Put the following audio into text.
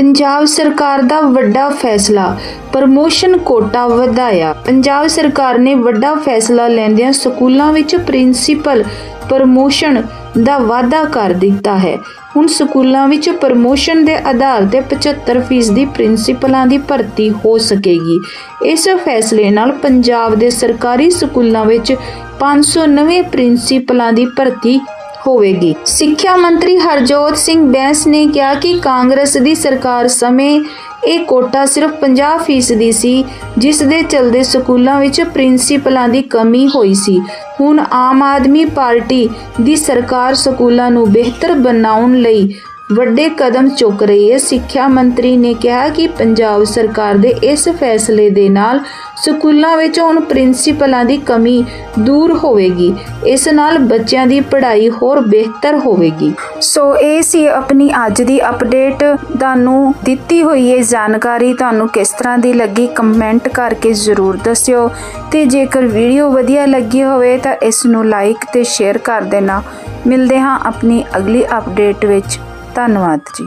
ਪੰਜਾਬ ਸਰਕਾਰ ਦਾ ਵੱਡਾ ਫੈਸਲਾ, ਪ੍ਰਮੋਸ਼ਨ ਕੋਟਾ ਵਧਾਇਆ। ਪੰਜਾਬ ਸਰਕਾਰ ਨੇ ਵੱਡਾ ਫੈਸਲਾ ਲੈਂਦਿਆਂ ਸਕੂਲਾਂ ਵਿੱਚ ਪ੍ਰਿੰਸੀਪਲ ਪ੍ਰਮੋਸ਼ਨ ਦਾ ਵਾਅਦਾ ਕਰ ਦਿੱਤਾ ਹੈ। ਹੁਣ ਸਕੂਲਾਂ ਵਿੱਚ ਪ੍ਰਮੋਸ਼ਨ ਦੇ ਆਧਾਰ ਤੇ 75% ਦੀ ਪ੍ਰਿੰਸੀਪਲਾਂ ਦੀ ਭਰਤੀ ਹੋ ਸਕੇਗੀ। ਇਸ ਫੈਸਲੇ ਨਾਲ ਪੰਜਾਬ ਦੇ ਸਰਕਾਰੀ ਸਕੂਲਾਂ ਵਿੱਚ 500 ਨਵੇਂ ਪ੍ਰਿੰਸੀਪਲਾਂ ਦੀ ਭਰਤੀ ਹੋਵੇਗੀ। ਸਿੱਖਿਆ ਮੰਤਰੀ ਹਰਜੋਤ ਸਿੰਘ ਬੈਂਸ ਨੇ ਕਿਹਾ ਕਿ ਕਾਂਗਰਸ ਦੀ ਸਰਕਾਰ ਸਮੇਂ ਇਹ ਕੋਟਾ ਸਿਰਫ 50% ਸੀ, ਜਿਸ ਦੇ ਚਲਦੇ ਸਕੂਲਾਂ ਵਿੱਚ ਪ੍ਰਿੰਸੀਪਲਾਂ ਦੀ ਕਮੀ ਹੋਈ ਸੀ। ਹੁਣ ਆਮ ਆਦਮੀ ਪਾਰਟੀ ਦੀ ਸਰਕਾਰ ਸਕੂਲਾਂ ਨੂੰ ਬਿਹਤਰ ਬਣਾਉਣ ਲਈ ਵੱਡੇ ਕਦਮ ਚੁੱਕ ਰਹੀ ਹੈ। ਸਿੱਖਿਆ ਮੰਤਰੀ ਨੇ ਕਿਹਾ ਕਿ ਪੰਜਾਬ ਸਰਕਾਰ ਦੇ ਇਸ ਫੈਸਲੇ ਦੇ ਨਾਲ ਸਕੂਲਾਂ ਵਿੱਚ ਹੁਣ ਪ੍ਰਿੰਸੀਪਲਾਂ ਦੀ ਕਮੀ ਦੂਰ ਹੋਵੇਗੀ। ਇਸ ਨਾਲ ਬੱਚਿਆਂ ਦੀ ਪੜ੍ਹਾਈ ਹੋਰ ਬਿਹਤਰ ਹੋਵੇਗੀ। ਸੋ ਇਹ ਸੀ ਆਪਣੀ ਅੱਜ ਦੀ ਅਪਡੇਟ। ਤੁਹਾਨੂੰ ਦਿੱਤੀ ਹੋਈ ਹੈ ਜਾਣਕਾਰੀ ਤੁਹਾਨੂੰ ਕਿਸ ਤਰ੍ਹਾਂ ਦੀ ਲੱਗੀ ਕਮੈਂਟ ਕਰਕੇ ਜ਼ਰੂਰ ਦੱਸਿਓ। ਤੇ ਜੇਕਰ ਵੀਡੀਓ ਵਧੀਆ ਲੱਗੀ ਹੋਵੇ ਤਾਂ ਇਸ ਨੂੰ ਲਾਈਕ ਤੇ ਸ਼ੇਅਰ ਕਰ ਦੇਣਾ। ਮਿਲਦੇ ਹਾਂ ਆਪਣੀ ਅਗਲੀ ਅਪਡੇਟ ਵਿੱਚ। ਧੰਨਵਾਦ ਜੀ।